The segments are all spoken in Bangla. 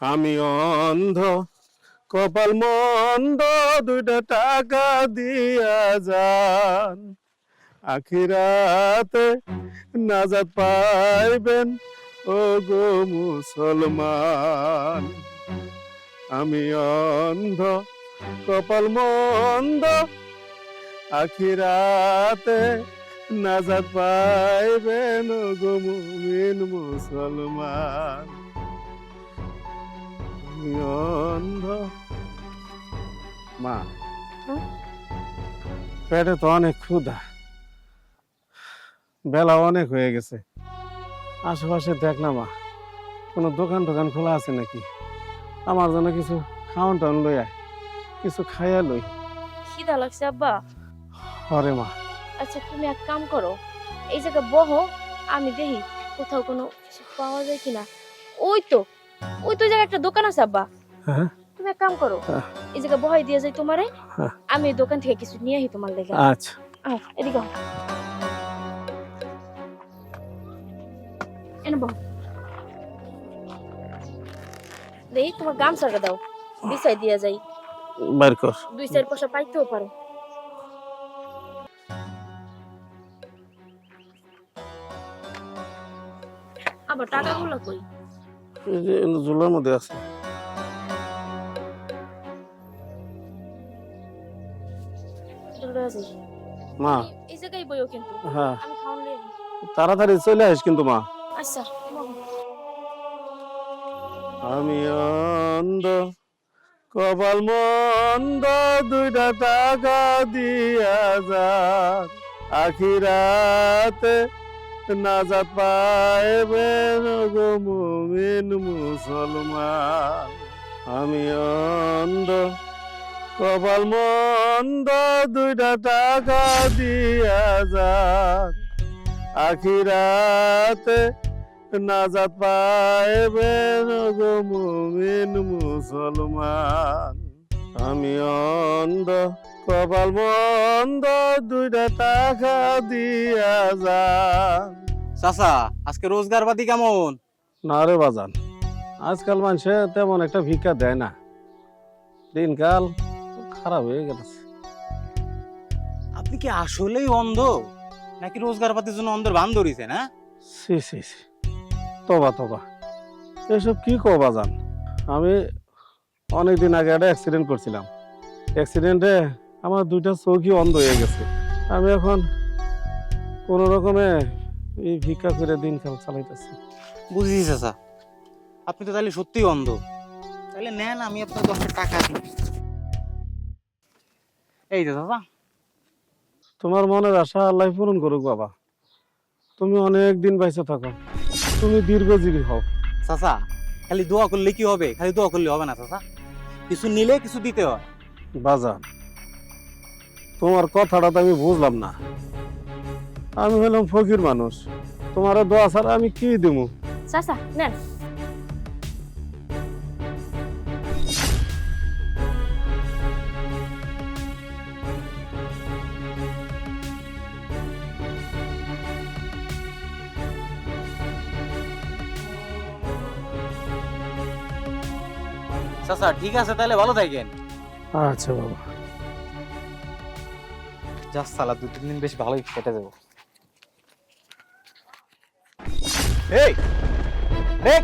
আমি অন্ধ, কপাল মন্দ, দুইটা টাকা দিয়া যান। আখিরাতে নাজাত পাইবেন ও গো মুসলমান। আমি অন্ধ, কপাল মন্দ, আখিরাতে নাজাত পাইবেন ও গো মুমিন মুসলমান। মা হ্যাঁ? পেটে তো অনেক ক্ষুধা। বেলা অনেক হয়ে গেছে। আশেপাশে দেখ না মা কোনো দোকান টোকান খোলা আছে নাকি? আমার জন্য কিছু খাওয়ান টাউন লই আয় কিছু খাইয়া লই। খিদা লাগছে আব্বা। হরে মা। আচ্ছা তুমি এক কাম করো এই জায়গা বহো আমি দেখি কোথাও কোনো কিছু পাওয়া যায় কিনা। ওই তো ওই তো জায়গায় একটা দোকান আছে আব্বা। হ্যাঁ। তুমি এক কাম করো হ্যাঁ। এই জায়গা বহাই দিয়ে যাই তোমারে হ্যাঁ। আমি দোকান থেকে কিছু নিয়ে আহি তোমার লেগে। আচ্ছা। এদিকে এনে বহ। দেই তোমার গামছাটা দাও বিছাই দিয়া যাই। বাইর কর। দুই চার পয়সা পাইতেও পারো। আবার টাকাগুলো কই? ঝুলার মধ্যে আছে। মা। এই জায়গায় বইও কিন্তু। হ্যাঁ। তাড়াতাড়ি চলে আসিস কিন্তু মা। আচ্ছা আমি অন্ধ কপাল মন্দ দুইটা টাকা দিয়া যা। আখিরাতে নাজাত পাইবেন গো মুমিন মুসলমান। আমি অন্ধ, কপাল মন্দ, দুইটা টাকা দিয়া যান আখিরাতে নাজাত পাইবেন গো মুমিন মুসলমান। আমি অন্ধ কপাল বন্ধ দুইটা টাকা দিয়া যা চাচা আজকে রোজগার পাতি কেমন? না রে বাজান আজকাল মানুষে তেমন একটা ভিক্ষা দেয় না। দিনকাল খারাপ হয়ে গেছে। আপনি কি আসলেই অন্ধ? নাকি রোজগার পাতির জন্য অন্ধের বান ধরিছে না সি সি সি। তবা তবা। এসব কি কবা বাজান? আমি অনেকদিন আগে একটা অ্যাক্সিডেন্ট করছিলাম। অ্যাক্সিডেন্টে আমার দুইটা চোখই অন্ধ হয়ে গেছে। আমি এখন কোনো রকমে এই ভিক্ষা করে দিনকাল চালাইতেছি। বুঝেছি চাচা আপনি তো তাহলে সত্যিই অন্ধ। তাহলে নেন আমি আপনার দশটা টাকা দিই। এই তো চাচা। তোমার মনের আশা আল্লাহ পূরণ করুক বাবা। তুমি অনেক দিন বাইসে থাকো। তুমি দীর্ঘজীবী হও। চাচা খালি দোয়া করলে কি হবে? খালি দোয়া করলে হবে না চাচা? কিছু নিলে কিছু দিতে হয়। বাজার তোমার কথাটা তো আমি বুঝলাম না। আমি হলাম ফকির মানুষ। তোমার দোয়া ছাড়া আমি কি দেবো চাচা নেন। চাচা ঠিক আছে তাহলে ভালো থাকেন। আচ্ছা বাবা। যা সালা দু তিন দিন বেশ ভালোই কেটে যাব। এই দেখ।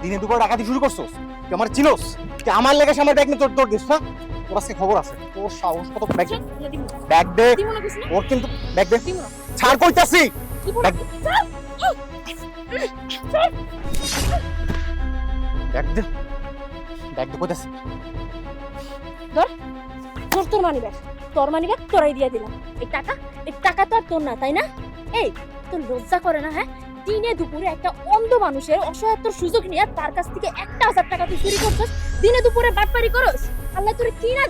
দিনে দুপুর ডাকাতি শুরু করছোস তুই আমার চিনোস তুই আমার লেগে আমার ব্যাগ নিয়ে তোর তোর দিস না? তোর আজকে খবর আছে তোর সাহস কত ব্যাগ। ব্যাগ দে ওর কিন্তু ব্যাগ দে ছাড় কইতাছি। ব্যাগ দে। ব্যাগ আর হ্যাঁ? তার কাছ থেকে একটা হাজার টাকা তুই চুরি দিনে দুপুরে কি না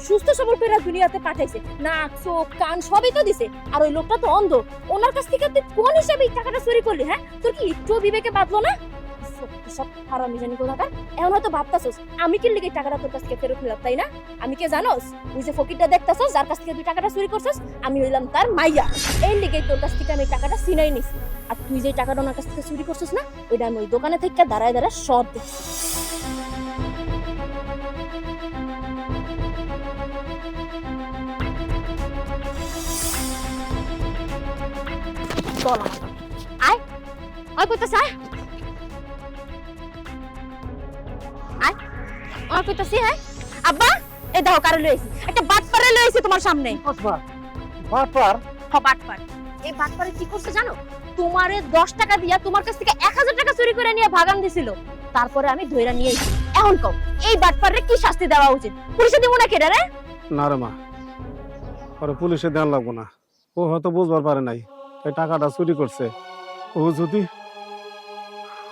সুস্থ সবল করে দুনিয়াতে পাঠাইছে। নাক, চোখ, কান, সবই তো দিছে। আর ওই লোকটা তো অন্ধ। ওনার কাছ থেকে তুই কোন হিসাবে এই টাকাটা চুরি করলি হ্যাঁ? তোর কি একটু বিবেকে বাঁধলো না? সত্যি সব হারামি জানি কোথাকার এখন হয়তো ভাবতাছস আমি কি লিগে টাকাটা তোর কাছ থেকে ফেরত নিলাম তাই না? আমি কে জানোস ওই যে ফকিরটা দেখতাছস যার কাছ থেকে তুই টাকাটা চুরি করছস আমি হইলাম তার মাইয়া। এই লিগে তোর কাছ থেকে আমি টাকাটা সিনাই নিছি। আর তুই যে টাকাটা ওনার কাছ থেকে চুরি করছিস না ওইটা আমি ওই দোকানে থেকে দাঁড়ায় দাঁড়ায় সব দেখছি। আয় আয় কইতাছে? আয় আয় আয় কইতাছি হ্যাঁ? আব্বা এই দেখো কারে লইছি একটা বাটপারে লইছি তোমার সামনে। বারবার হ বাটপার। এই বাটপারে কি করছে জানো? তোমারে দশ টাকা দিয়া তোমার কাছ থেকে এক হাজার টাকা চুরি করে নিয়ে ভাগান দিছিল। তারপরে আমি ধইরা নিয়ে এসেছি এখন কও এই বাটপারে কি শাস্তি দেওয়া উচিত? পুলিশে দিব না কেডা রে না রে মা পরে পুলিশে দেন লাগবো না। ও হয়তো বুঝবার পারে নাই এই টাকাটা চুরি করছে। ও যদি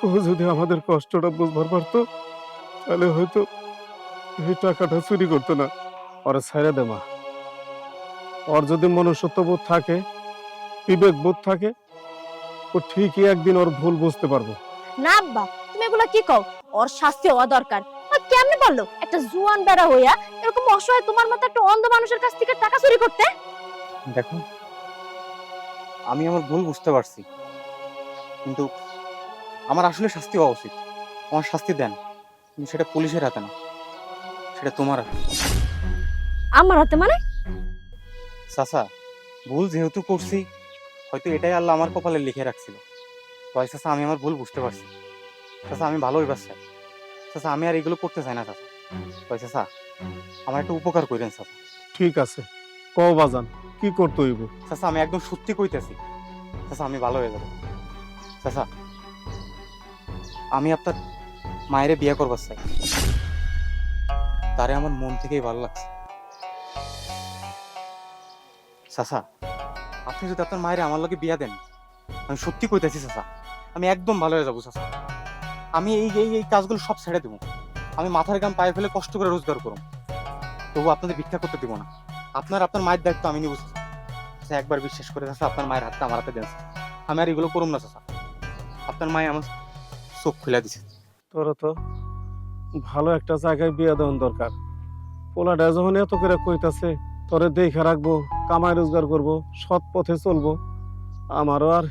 ও যদি আমাদের কষ্টটা বুঝবার পারতো তাহলে হয়তো এই টাকাটা চুরি করতো না। ওরে ছেড়ে দে মা। ওর যদি মনুষ্যত্ব বোধ থাকে বিবেক বোধ থাকে ও ঠিকই একদিন ওর ভুল বুঝতে পারব। না আব্বা তুমি এগুলা কি কও? ওর শাস্তি হওয়া দরকার। কেমনে বলল একটা জুয়ান বেড়া হইয়া এরকম অসহায় তোমার মতো একটা অন্ধ মানুষের কাছ থেকে টাকা চুরি করতে? দেখো আমি আমার ভুল বুঝতে পারছি কিন্তু আমার আসলে শাস্তি হওয়া উচিত। আমার শাস্তি দেন কিন্তু সেটা পুলিশের হাতে না। সেটা তোমার হাতে। আমার হাতে মানে? চাচা ভুল যেহেতু করছি হয়তো এটাই আল্লাহ আমার কপালে লিখে রাখছিল। তাই চাচা আমি আমার ভুল বুঝতে পারছি। চাচা আমি ভালোই বাচ্চা। চাচা আমি আর এগুলো করতে চাই না চাচা। তাই চাচা আমার একটা উপকার করেন চাচা। ঠিক আছে। কও বাজান কি করতে হইব? চাচা আমি একদম সত্যি কইতেছি। চাচা আমি ভালো হয়ে যাব। চাচা আমি আপনার মায়েরে বিয়ে করবার চাই। তারে আমার মন থেকেই ভালো লাগছে। চাচা আপনি যদি আপনার মায়ের আমার লগে বিয়া দেন, আমি সত্যি কইতেছি চাচা আমি একদম ভালো হয়ে যাব চাচা আমি এই এই এই কাজগুলো সব ছেড়ে দেবো। আমি মাথার গাম পায়ে ফেলে কষ্ট করে রোজগার করব। তবু আপনাদের ভিক্ষা করতে দিব না। আপনার আপনার মায়ের দায়িত্ব আমি নিব চাচা। একবার বিশ্বাস করে চাচা আপনার মায়ের হাতটা আমার হাতে দেন আমি আর এগুলো করুম না চাচা আপনার মায়ে আমার চোখ খুলে দিছে। তোর তো। ভালো একটা জায়গায় বিয়ে দেওয়ার দরকার। পোলাটা যখন এত করে কইতাছে, তোরে দেখে রাখব, কামাই রোজগার করব, সৎ পথে চলবো, আমারও আর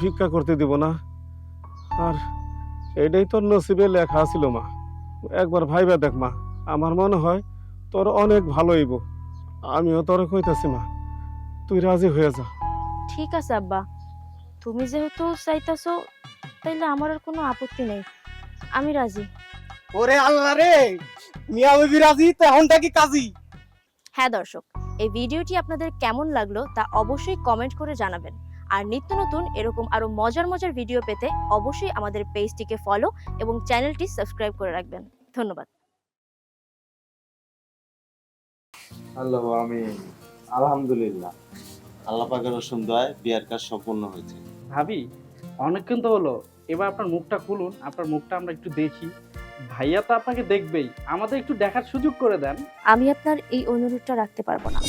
ভিক্ষা করতে দিব না। আর এটাই তোর নসিবে লেখা ছিল মা। একবার ভাইবা দেখ মা, আমার মনে হয় তোর অনেক ভালো হইব। আমিও তোরে কইতাছি মা, তুই রাজি হয়ে যা। ঠিক আছে আব্বা। তুমি যেহেতু চাইতাছো, তাইলে আমার আর কোনো আপত্তি নেই। আমি রাজি। ওরে আল্লাহ রে মিয়া বিবি রাজি? তো এখনটা কি কাজী? হ্যাঁ দর্শক এই ভিডিওটি আপনাদের কেমন লাগল তা অবশ্যই কমেন্ট করে জানাবেন। আর নিত্য নতুন এরকম আরও মজার মজার ভিডিও পেতে অবশ্যই আমাদের পেজটিকে ফলো এবং চ্যানেলটি সাবস্ক্রাইব করে রাখবেন। ধন্যবাদ। আল্লাহ আমি আলহামদুলিল্লাহ। আল্লাহ পাকের দয় বিয়ার কাজ সম্পূর্ণ হয়েছে। ভাবি অনেকক্ষণ তো হলো। এবার আপনার মুখটা খুলুন আপনার মুখটা আমরা একটু দেখি। ভাইয়া তো আপনাকে দেখবেই। আমাদের একটু দেখার সুযোগ করে দেন। আমি আপনার এই অনুরোধটা রাখতে পারব না।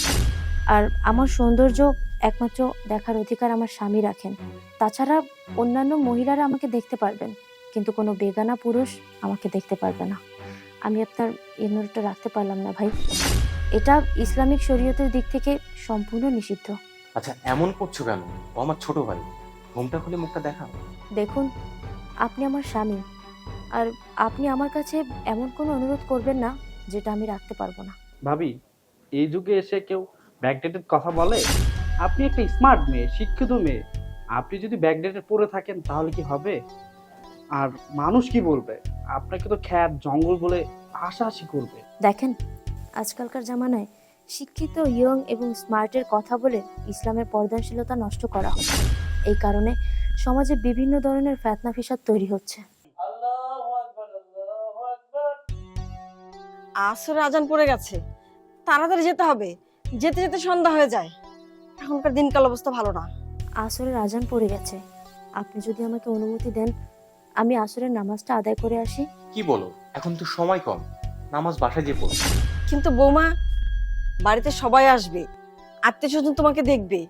আর আমার সৌন্দর্য একমাত্র দেখার অধিকার আমার স্বামী রাখেন। তাছাড়া অন্যান্য মহিলারা আমাকে দেখতে পারবেন কিন্তু কোনো বেগানা পুরুষ আমাকে দেখতে পারবে না। আমি আপনার এই অনুরোধটা রাখতে পারলাম না ভাই। এটা ইসলামিক শরীয়তের দিক থেকে সম্পূর্ণ নিষিদ্ধ। আচ্ছা এমন করছ কেন? ও আমার ছোট ভাই। ঘুমটা খুলে মুখটা দেখা দেখুন আপনি আমার স্বামী। আর আপনি আমার কাছে এমন কোনো অনুরোধ করবেন না যেটা আমি রাখতে পারব না। ভাবি এই যুগে এসে কেউ ব্যাকডেটের কথা বলে? আপনি একটা স্মার্ট মেয়ে শিক্ষিত মেয়ে। আপনি যদি ব্যাকডেটে পড়ে থাকেন তাহলে কি হবে? আর মানুষ কি বলবে? আপনাকে তো খ্যাত জঙ্গল বলে হাসাহাসি করবে। দেখেন আজকালকার জামানায় শিক্ষিত ইয়ং এবং স্মার্টের কথা বলে ইসলামের পর্দাশীলতা নষ্ট করা হয় এই কারণে সমাজে বিভিন্ন ধরনের ফ্যাতনা ফিসাদ তৈরি হচ্ছে। আসরে আজান পড়ে গেছে। তাড়াতাড়ি যেতে হবে। যেতে যেতে সন্ধ্যা হয়ে যায়। এখনকার দিনকাল অবস্থা ভালো না। আসরের আজান পড়ে গেছে। আপনি যদি আমাকে অনুমতি দেন আমি আসরের নামাজটা আদায় করে আসি। কি বলো? এখন তো সময় কম। নামাজ বাসায় যেয়ে পড়ো। কিন্তু বৌমা বাড়িতে সবাই আসবে। আত্মীয় স্বজন তোমাকে দেখবে।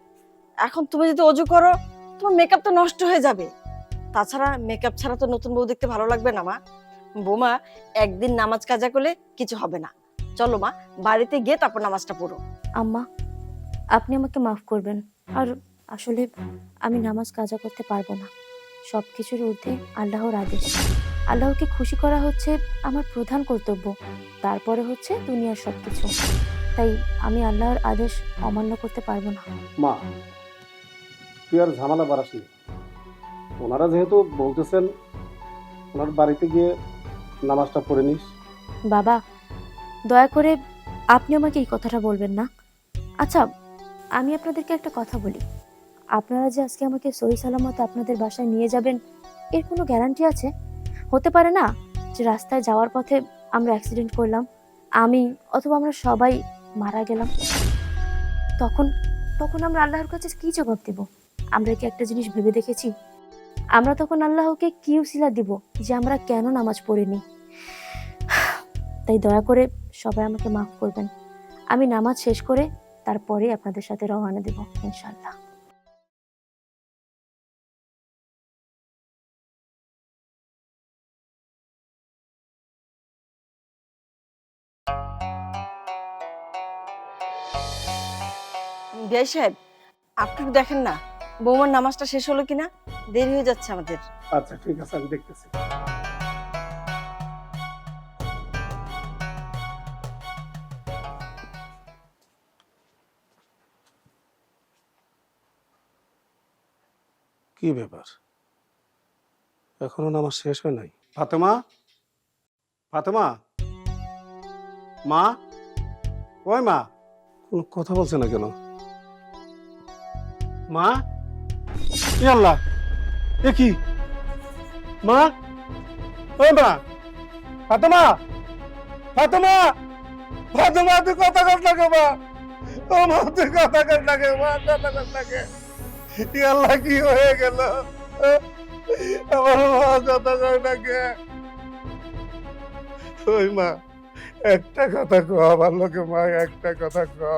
এখন তুমি যদি অজু করো তোমার মেকআপ তো নষ্ট হয়ে যাবে। তাছাড়া মেকআপ ছাড়া তো নতুন বউ দেখতে ভালো লাগবে না মা। বৌমা একদিন নামাজ কাজা করলে কিছু হবে না। চলো মা বাড়িতে গিয়ে তারপর নামাজটা পড়ো। আম্মা আপনি আমাকে মাফ করবেন। আর আসলে আমি নামাজ কাজা করতে পারব না। সব কিছুর ঊর্ধ্বে আল্লাহর আদেশ। আল্লাহকে খুশি করা হচ্ছে আমার প্রধান কর্তব্য। তারপরে হচ্ছে দুনিয়ার সব কিছু তাই আমি আল্লাহর আদেশ অমান্য করতে পারব না। মা তুই আর ঝামেলা বাড়াসনি ওনারা যেহেতু বলতেছেন ওনার বাড়িতে গিয়ে নামাজটা পড়ে নিস। বাবা, দয়া করে আপনি আমাকে এই কথাটা বলবেন না। আচ্ছা আমি আপনাদেরকে একটা কথা বলি। আপনারা যে আজকে আমাকে সহি সালামত আপনাদের বাসায় নিয়ে যাবেন, এর কোনো গ্যারান্টি আছে? হতে পারে না যে রাস্তায় যাওয়ার পথে আমরা অ্যাক্সিডেন্ট করলাম, আমি অথবা আমরা সবাই মারা গেলাম। তখন তখন আমরা আল্লাহর কাছে কি জবাব দেব? আমরা কি একটা জিনিস ভেবে দেখেছি? আমরা তখন আল্লাহকে কি উসিলা দিব যে আমরা কেন নামাজ পড়িনি? তাই দয়া করে সবাই আমাকে মাফ করবেন। আমি নামাজ শেষ করে তারপরে আপনাদের সাথে রওনা দেব ইনশাল্লাহ বিয়াই সাহেব আপনি দেখেন না বৌমার নামাজটা শেষ হলো কিনা? দেরি হয়ে যাচ্ছে আমাদের। আচ্ছা ঠিক আছে আমি দেখতেছি। কি ব্যাপার? এখনও নামাজ শেষ হয় নাই? ফাতেমা? ফাতেমা? মা? ওই মা। কোনো কথা বলছে না কেন? মা? ই আল্লাহ। এ কি? মা? ওই মা। ফাতেমা? ফাতেমা? ফাতেমা তুই কথা কর লাগে মা? ও মা তুই কথা কর লাগে মা? কথা কর লাগে ই আল্লাহ কি হয়ে গেল? আমার মা কর লাগে ওই মা একটা কথা কো আমার লোকে মা একটা কথা কো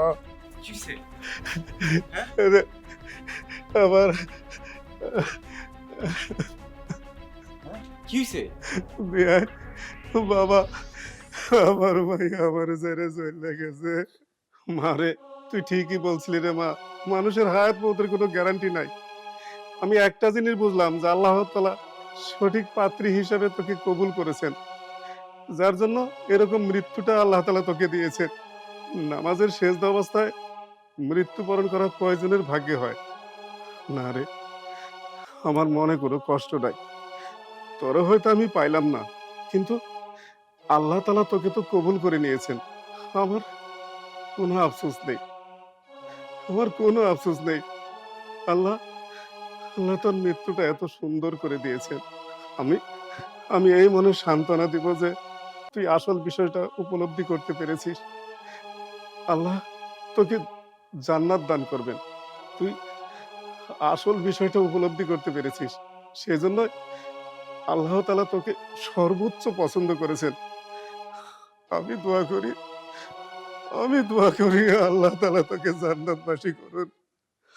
আমার কি হয়েছে বিয়ার বাবা আমার ভাই আমার জেরে চলে গেছে। মারে তুই ঠিকই বলছিলি রে মা। মানুষের হায়াত মতের কোনো গ্যারান্টি নাই। আমি একটা জিনিস বুঝলাম যে আল্লাহ তালা সঠিক পাত্রী হিসাবে তোকে কবুল করেছেন। যার জন্য এরকম মৃত্যুটা আল্লাহ তালা তোকে দিয়েছেন। নামাজের শেষ অবস্থায় মৃত্যুবরণ করা কয়জনের ভাগ্যে হয়? না রে, আমার মনে কোনো কষ্ট নাই। তোরও হয়তো আমি পাইলাম না, কিন্তু আল্লাহ তালা তোকে তো কবুল করে নিয়েছেন। আমার কোনো আফসোস নেই। আমার কোনো আফসোস নেই। আল্লাহ আল্লাহ তোর মৃত্যুটা এত সুন্দর করে দিয়েছেন। আমি আমি এই মনে সান্ত্বনা দিব যে তুই আসল বিষয়টা উপলব্ধি করতে পেরেছিস। আল্লাহ, তোকে জান্নাত দান করবেন। তুই আসল বিষয়টা উপলব্ধি করতে পেরেছিস। সেজন্য আল্লাহ তালা তোকে সর্বোচ্চ পছন্দ করেছেন। আমি দোয়া করি আমি দোয়া করি, আল্লাহ তালা তোকে জান্নাত জান্নাতবাসী করুন।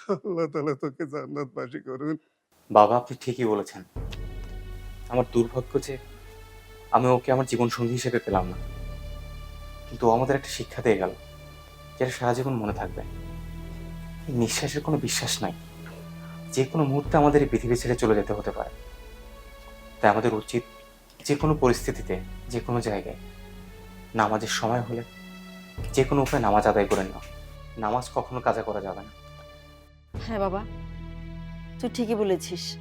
আল্লাহ তালা তোকে জান্নাত জান্নাতবাসী করুন। বাবা, আপনি ঠিকই বলেছেন। আমার দুর্ভাগ্য যে আমি ওকে আমার জীবন সঙ্গী হিসেবে পেলাম না। কিন্তু আমাদের একটা শিক্ষা দিয়ে গেল, যেটা সারা জীবন মনে থাকবে। নিঃশ্বাসের কোনো বিশ্বাস নাই। যে কোনো মুহূর্তে আমাদের এই পৃথিবী ছেড়ে চলে যেতে হতে পারে। তাই আমাদের উচিত যে কোনো পরিস্থিতিতে, যে কোনো জায়গায় নামাজের সময় হলে যে কোনো উপায়ে নামাজ আদায় করে নেওয়া নামাজ কখনো কাজা করা যাবে না। হ্যাঁ বাবা তুই ঠিকই বলেছিস।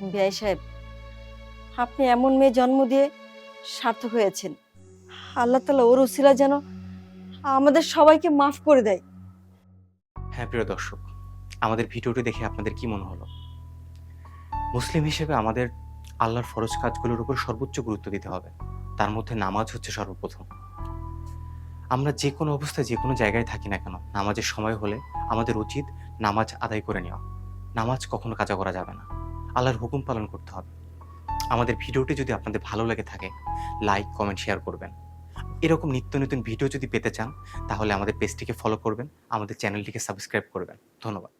বিয়াই সাহেব আপনি এমন মেয়ে জন্ম দিয়ে সার্থক হয়েছেন। আল্লাহ তালা ওর উসিলা যেন আমাদের সবাইকে মাফ করে দেয়। হ্যাঁ প্রিয় দর্শক আমাদের ভিডিওটি দেখে আপনাদের কি মনে হলো? মুসলিম হিসেবে আমাদের আল্লাহর ফরজ কাজগুলোর উপর সর্বোচ্চ গুরুত্ব দিতে হবে। তার মধ্যে নামাজ হচ্ছে সর্বপ্রথম। আমরা যে কোনো অবস্থায় যে কোনো জায়গায় থাকি না কেন, নামাজের সময় হলে আমাদের উচিত নামাজ আদায় করে নেওয়া। নামাজ কখনো কাজা করা যাবে না। আল্লাহর হুকুম পালন করতে হবে। আমাদের ভিডিওটি যদি আপনাদের ভালো লাগে থাকে, লাইক, কমেন্ট, শেয়ার করবেন। এরকম নিত্য নতুন ভিডিও যদি পেতে চান, তাহলে আমাদের পেজটিকে ফলো করবেন, আমাদের চ্যানেলটিকে সাবস্ক্রাইব করবেন। ধন্যবাদ।